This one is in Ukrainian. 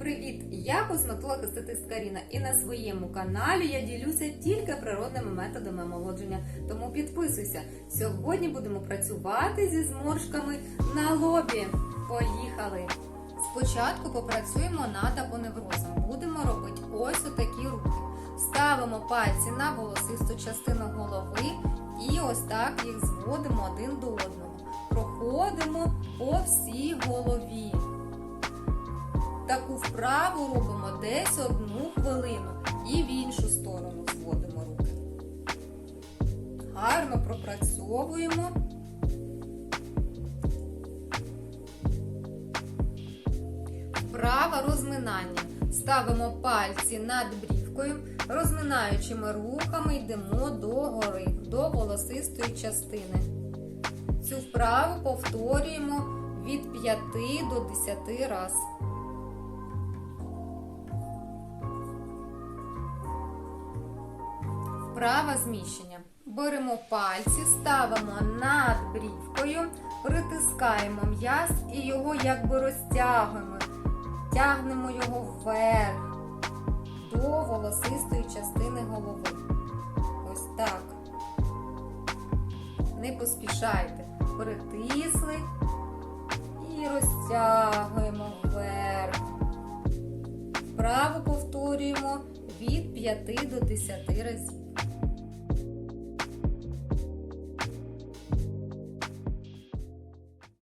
Привіт! Я косметолог естетист Каріна і на своєму каналі я ділюся тільки природними методами омолодження. Тому підписуйся. Сьогодні будемо працювати зі зморшками на лобі. Поїхали! Спочатку попрацюємо над апоневрозом. Будемо робити ось отакі рухи. Ставимо пальці на волосисту частину голови і ось так їх зводимо один до одного. Проходимо по всій голові. Таку вправу робимо десь одну хвилину і в іншу сторону зводимо руки. Гарно пропрацьовуємо. Вправа розминання. Ставимо пальці над брівкою, розминаючими рухами йдемо до гори, до волосистої частини. Цю вправу повторюємо від 5 до 10 разів. Вправа зміщення. Беремо пальці, ставимо над брівкою, притискаємо м'яз і його якби розтягуємо. Тягнемо його вверх до волосистої частини голови. Ось так. Не поспішайте. Притисли і розтягуємо вверх. Вправо повторюємо від 5 до 10 разів.